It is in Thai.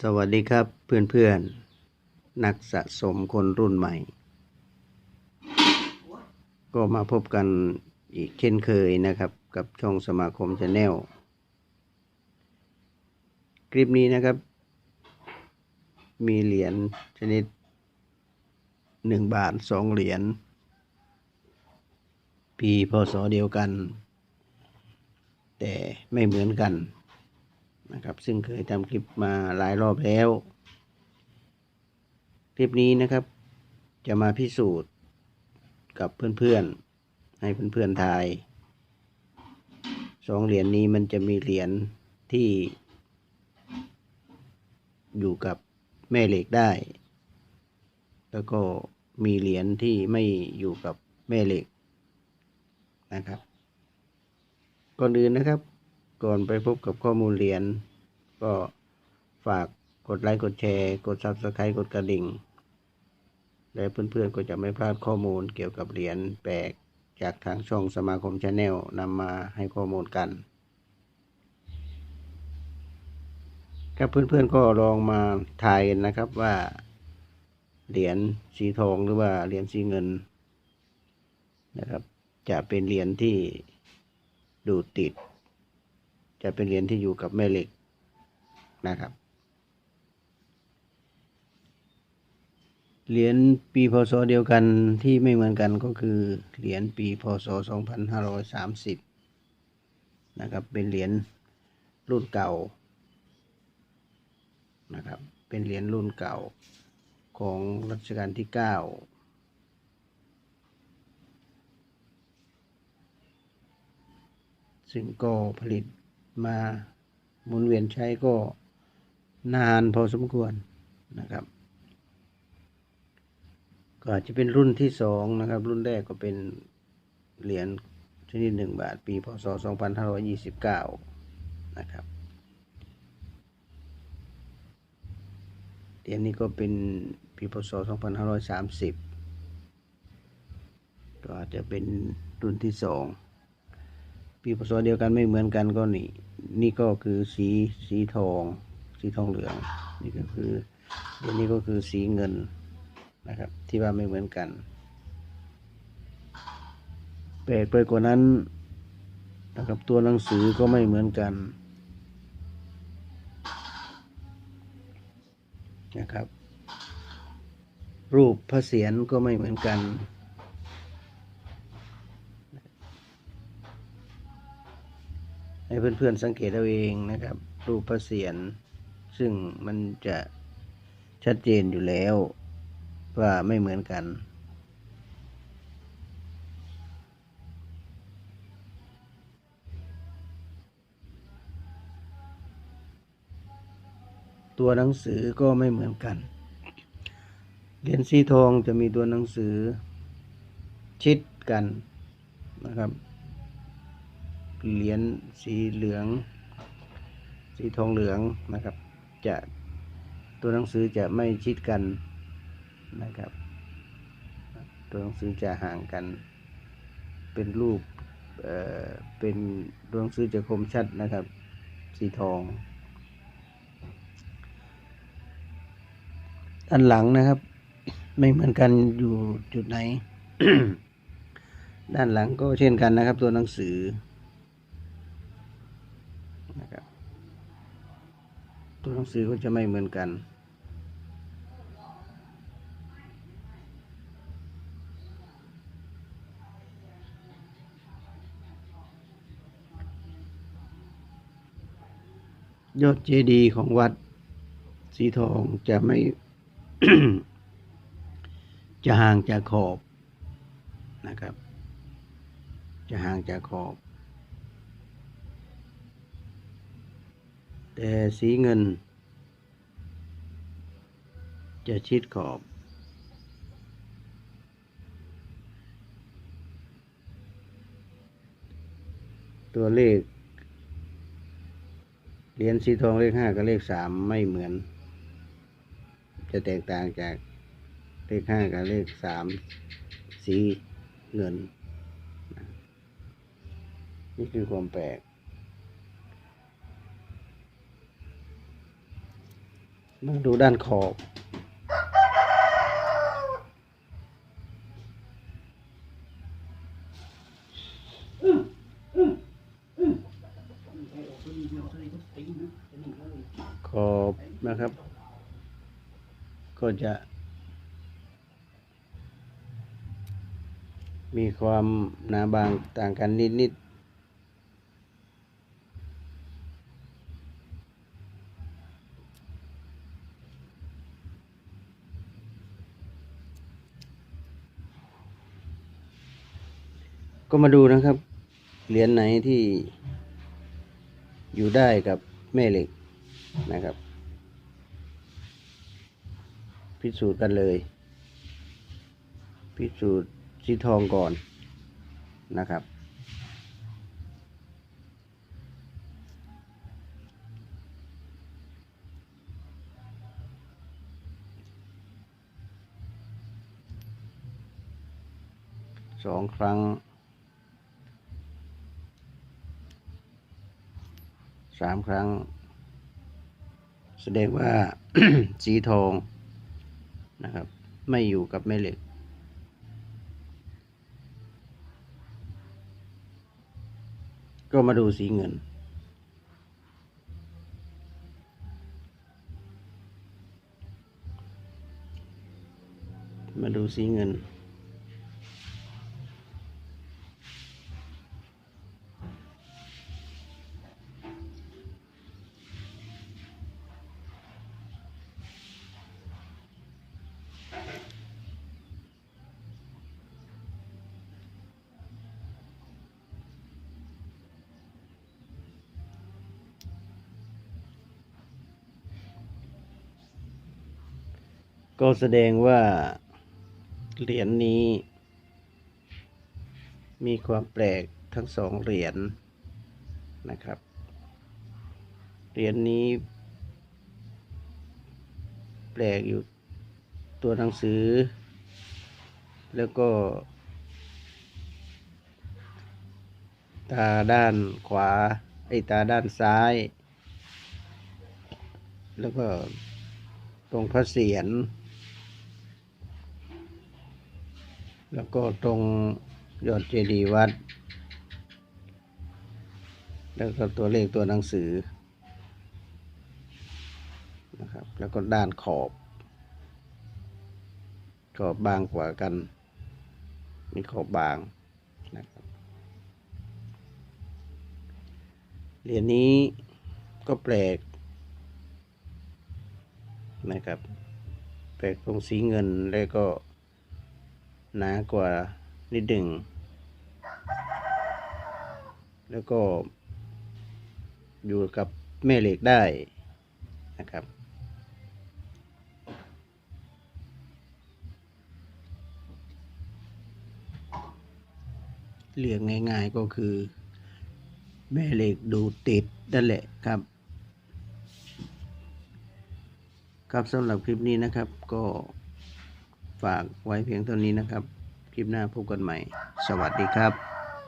สวัสดีครับเพื่อนๆ นักสะสมคนรุ่นใหม่ ก็มาพบกันอีกเช่นเคยนะครับ กับช่องสมาคมชาแนลคลิปนี้นะครับ มีเหรียญชนิดหนึ่งบาทสองเหรียญปีพศเดียวกัน แต่ไม่เหมือนกัน นะครับ ซึ่งเคยทำคลิปมาหลายรอบแล้ว คลิปนี้นะครับ จะมาพิสูจน์กับเพื่อนๆ ให้เพื่อนๆทายสองเหรียญนี้มันจะมีเหรียญที่ อยู่กับแม่เหล็กได้ แล้วก็มีเหรียญที่ไม่อยู่กับแม่เหล็กนะครับ ก่อนอื่นนะครับ ก่อนไปพบกับข้อมูลเหรียญก็ฝากกดไลค์กดแชร์ กด Subscribe กดกระดิ่ง และเพื่อนๆก็จะไม่พลาดข้อมูลเกี่ยวกับเหรียญแปลกจากทางช่องสมาคมชาแนลนำมาให้ข้อมูลกันครับเพื่อนๆก็ลองมาทายกันนะครับว่าเหรียญสีทองหรือว่าเหรียญสีเงินนะครับ จะเป็นเหรียญที่ดูดติด จะเป็นเหรียญที่อยู่กับแม่เหล็กนะครับ เหรียญปีพศเดียวกันที่ไม่เหมือนกันก็คือเหรียญปีพศ 2530 นะครับเป็นเหรียญรุ่นเก่านะครับเป็นเหรียญรุ่นเก่าของรัชกาลที่ 9ซึ่งก็ผลิต มาหมุนเวียนใช้ก็นานพอสมควรนะครับ ก็อาจจะเป็นรุ่นที่สองนะครับ รุ่นแรกก็เป็นเหรียญชนิดหนึ่งบาท ปีพศ 2529 นะครับเหรียญนี้ก็เป็นปีพศ 2530 ก็อาจจะเป็นรุ่นที่สอง ปีพศเดียวกันไม่เหมือนกันก็นี่ นี่ก็คือสีสีทอง สีทองเหลือง นี่ก็คือเดี๋ยวนี้ก็คือสีเงินนะครับ ที่ว่าไม่เหมือนกันแปลกไปกว่านั้นนะครับตัวหนังสือก็ไม่เหมือนกันนะครับ รูปพระเศียรก็ไม่เหมือนกัน ให้เพื่อนๆสังเกตเอาเองนะครับ รูปพระเศียรซึ่งมันจะชัดเจนอยู่แล้วว่าไม่เหมือนกัน ตัวหนังสือก็ไม่เหมือนกัน เหรียญสีทองจะมีตัวหนังสือชิดกันนะครับ เหรียญสีเหลือง สีทองเหลืองนะครับ จะตัวหนังสือจะไม่ชิดกันนะครับ ตัวหนังสือจะห่างกัน เป็นรูปเอ่อเป็นตัวหนังสือจะคมชัดนะครับ สีทอง อันหลังนะครับ ไม่เหมือนกันอยู่จุดไหน ด้านหลังก็เช่นกันนะครับ ตัวหนังสือนะครับ ตัวหนังสือก็จะไม่เหมือนกัน ยอดเจดีย์ของวัดสีทองจะไม่ จะห่างจากขอบนะครับ จะห่างจากขอบ แต่สีเงิน จะชิดขอบ ตัวเลขเหรียญสีทองเลขห้ากับเลขสามไม่เหมือน จะแตกต่างจากเลขห้ากับเลขสามสีเงิน นี่คือความแปลก มาดูด้านขอบขอบนะครับ ก็จะ มีความหนาบางต่างกันนิด ๆ ก็มาดูนะครับ เหรียญไหนที่อยู่ได้กับแม่เหล็กนะครับ พิสูจน์กันเลย พิสูจน์สีทองก่อนนะครับ สองครั้ง สามครั้ง แสดงว่าสีทองนะครับ ไม่อยู่กับแม่เหล็ก ก็มาดูสีเงินมาดูสีเงิน ก็แสดงว่าเหรียญนี้ มีความแปลกทั้งสองเหรียญนะครับ เหรียญนี้ แปลกอยู่ตัวหนังสือ แล้วก็ ตาด้านขวา ไอตาด้านซ้าย แล้วก็ตรงพระเศียร แล้วก็ตรงยอดเจดีย์วัด แล้วก็ตัวเลขตัวหนังสือนะครับแล้วก็ด้านขอบ ขอบบางกว่ากัน มีขอบบางนะครับเหรียญนี้ก็แปลกนะครับแปลกตรงสีเงินแล้วก็ หนากว่านิดหนึ่ง แล้วก็ อยู่กับแม่เหล็กได้นะครับ เรียกง่ายๆก็คือ แม่เหล็กดูติดนั่นแหละครับ ครับสำหรับคลิปนี้นะครับก็ ฝากไว้เพียงเท่านี้นะครับ คลิปหน้าพบกันใหม่ สวัสดีครับ